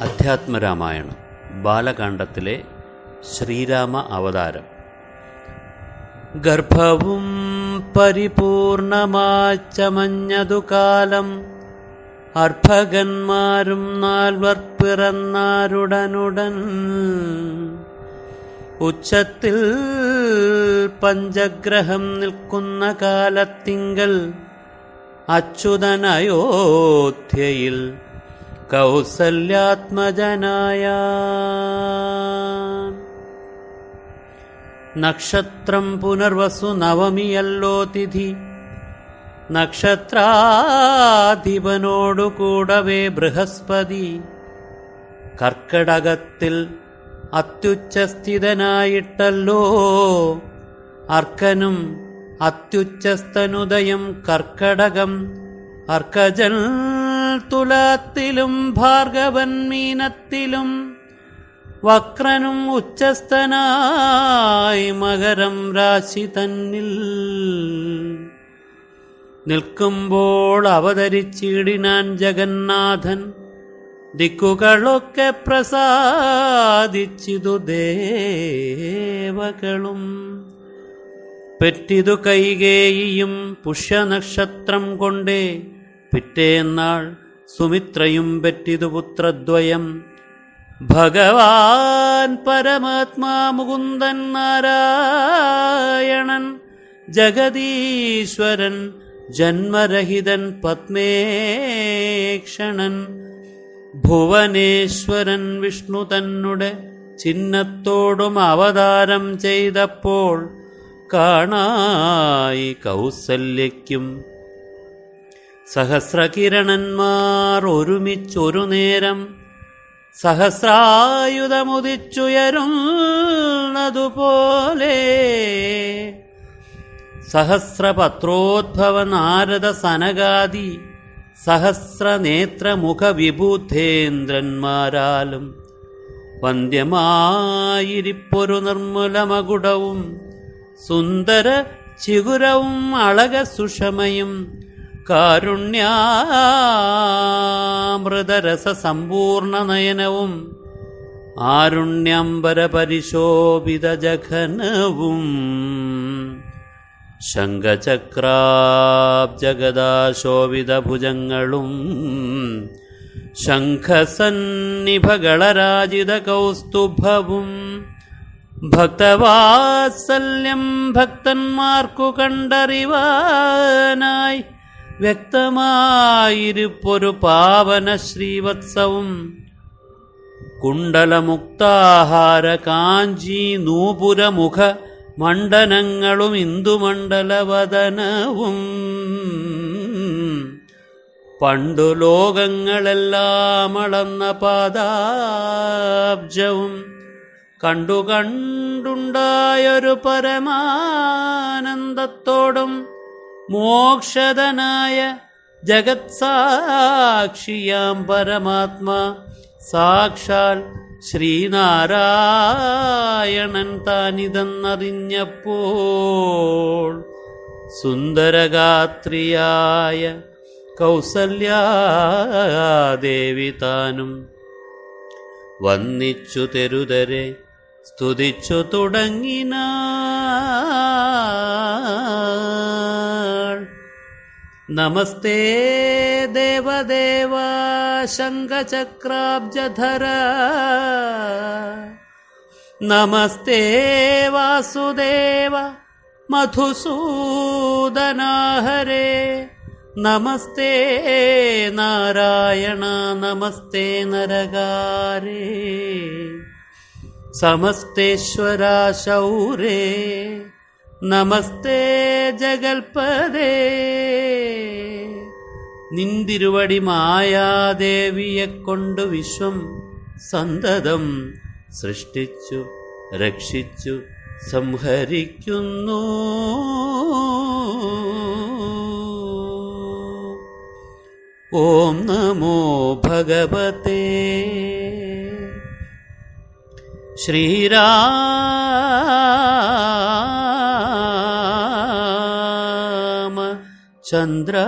അധ്യാത്മരാമായണം ബാലകാണ്ഡത്തിലെ ശ്രീരാമ അവതാരം. ഗർഭവും പരിപൂർണമാച്ചമഞ്ഞതു കാലം അർഭകന്മാരും നാൽവർ പിറന്നാരുടനുടൻ. ഉച്ചത്തിൽ പഞ്ചഗ്രഹം നിൽക്കുന്ന കാലത്തിങ്കൽ അച്യുതനയോധ്യയിൽ കൗസല്യാത്മജനായ നക്ഷത്രം പുനർവസു നവമിയല്ലോ തിഥി. നക്ഷത്രാധിപനോടു കൂടവേ ബൃഹസ്പതി. കർക്കടകത്തിൽ അത്യുച്ചസ്ഥിതനായിട്ടല്ലോ അർക്കനും അത്യുച്ചസ്ഥനുദയം കർക്കടകം. അർക്കജൻ തുലാത്തിലും ഭാർഗവൻ മീനത്തിലും വക്രനും ഉച്ചസ്ഥനായി മകരം രാശി തന്നിൽ നിൽക്കുമ്പോൾ അവതരിച്ചിടിനാൻ ജഗന്നാഥൻ ദിക്കുകളൊക്കെ പ്രസാദിച്ചിതു ദേവകളും. പെറ്റിതു കൈകേയിയും പുഷ്യനക്ഷത്രം കൊണ്ടേ പിറ്റേന്നാൾ സുമിത്രയും പറ്റിതു പുത്രദ്വയം. ഭഗവാൻ പരമാത്മാ മുകുന്ദൻ നാരായണൻ ജഗദീശ്വരൻ ജന്മരഹിതൻ പത്മേക്ഷണൻ. ഭുവനേശ്വരൻ വിഷ്ണു തന്നെ ചിഹ്നത്തോടും അവതാരം ചെയ്തപ്പോൾ കാണായി കൗസല്യയ്ക്കും സഹസ്രകിരണന്മാർ ഒരുമിച്ചൊരു നേരം സഹസ്രായുധമുദിച്ചുയരുന്നതുപോലെ സഹസ്രപത്രോദ്ഭവ നാരദ സനകാദി സഹസ്രനേത്രമുഖ വിബുദ്ധേന്ദ്രന്മാരാലും വന്ദ്യമായിരിപ്പൊരു നിർമ്മലമകുടവും സുന്ദര ചിഗുരവും അളക സുഷമയും കാരുണ്യാമൃതരസ സമ്പൂർണ നയനവും ആരുണ്യംബര പരിശോഭിത ജഘനവും ശംഖചക്രാബ്ജഗദാശോഭിത ഭുജങ്ങളും ശംഖസന്നിഭകളരാജിത കൗസ്തുഭവും ഭക്തവാത്സല്യം ഭക്തന്മാർക്കു കണ്ടറിവാനായി വ്യക്തമായിരിപ്പൊരു പാവന ശ്രീവത്സവും കുണ്ടലമുക്താഹാര കാഞ്ചി നൂപുരമുഖ മണ്ഡനങ്ങളും ഇന്ദുമണ്ഡലവദനവും. പണ്ടു ലോകങ്ങളെല്ലാം അളന്ന പാദാബ്ജവും കണ്ടുകണ്ടുണ്ടായൊരു പരമാനന്ദത്തോടും മോക്ഷതനായ ജഗത്സാക്ഷിയാം പരമാത്മാ. സാക്ഷാൽ ശ്രീനാരായണൻ താനിതെന്നറിഞ്ഞപ്പോൾ സുന്ദരഗാത്രിയായ കൗസല്യാദേവി താനും വന്നിച്ചു തെരുതരെ സ്തുതിച്ചു തുടങ്ങിനാൾ नमस्ते देवदेवा शङ्खचक्राब्जधर। नमस्ते वासुदेव मधुसूदनाहरे। नमस्ते नारायण नमस्ते नरगारे समस्तेश्वरा शौरे। നമസ്തേ ജഗൽപദേ നിന്തിരുവടി മായാദേവിയെ കൊണ്ട് വിശ്വം സന്തതം സൃഷ്ടിച്ചു രക്ഷിച്ചു സംഹരിക്കുന്നു. ഓം നമോ ഭഗവതേ. ശ്രീരാമ चंद्रा।